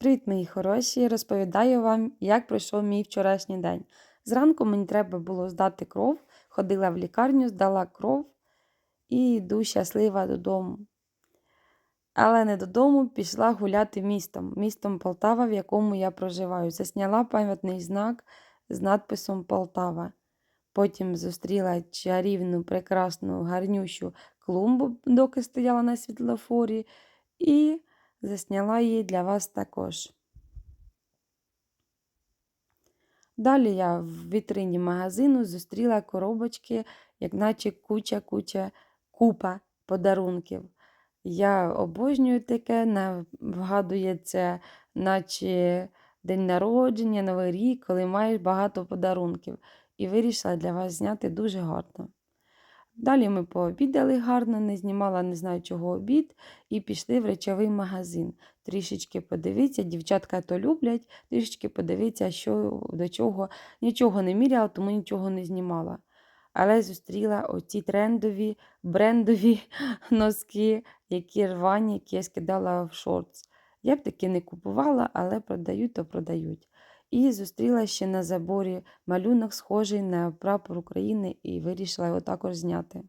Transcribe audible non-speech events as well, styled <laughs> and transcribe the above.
Привіт, мої хороші! Розповідаю вам, як пройшов мій вчорашній день. Зранку мені треба було здати кров, ходила в лікарню, здала кров і йду щаслива додому. Але не додому пішла гуляти містом, містом Полтава, в якому я проживаю. Засняла пам'ятний знак з надписом Полтава. Потім зустріла чарівну, прекрасну, гарнющу клумбу, доки стояла на світлофорі, і засняла її для вас також. Далі я в вітрині магазину зустріла коробочки, як наче куча-куча купа подарунків. Я обожнюю таке, на- вгадує це, наче день народження, Новий рік, коли маєш багато подарунків. І вирішила для вас зняти дуже гарно. Далі ми пообідали гарно, не знімала не знаю чого обід, і пішли в речовий магазин. Трішечки подивіться, дівчатка то люблять, трішечки подивіться, що до чого. Нічого не міряла, тому нічого не знімала. Але зустріла оці трендові, брендові <laughs> носки, які рвані, які я скидала в шортс. Я б таки не купувала, але продають, то продають. І зустріла ще на заборі малюнок, схожий на прапор України, і вирішила його також зняти.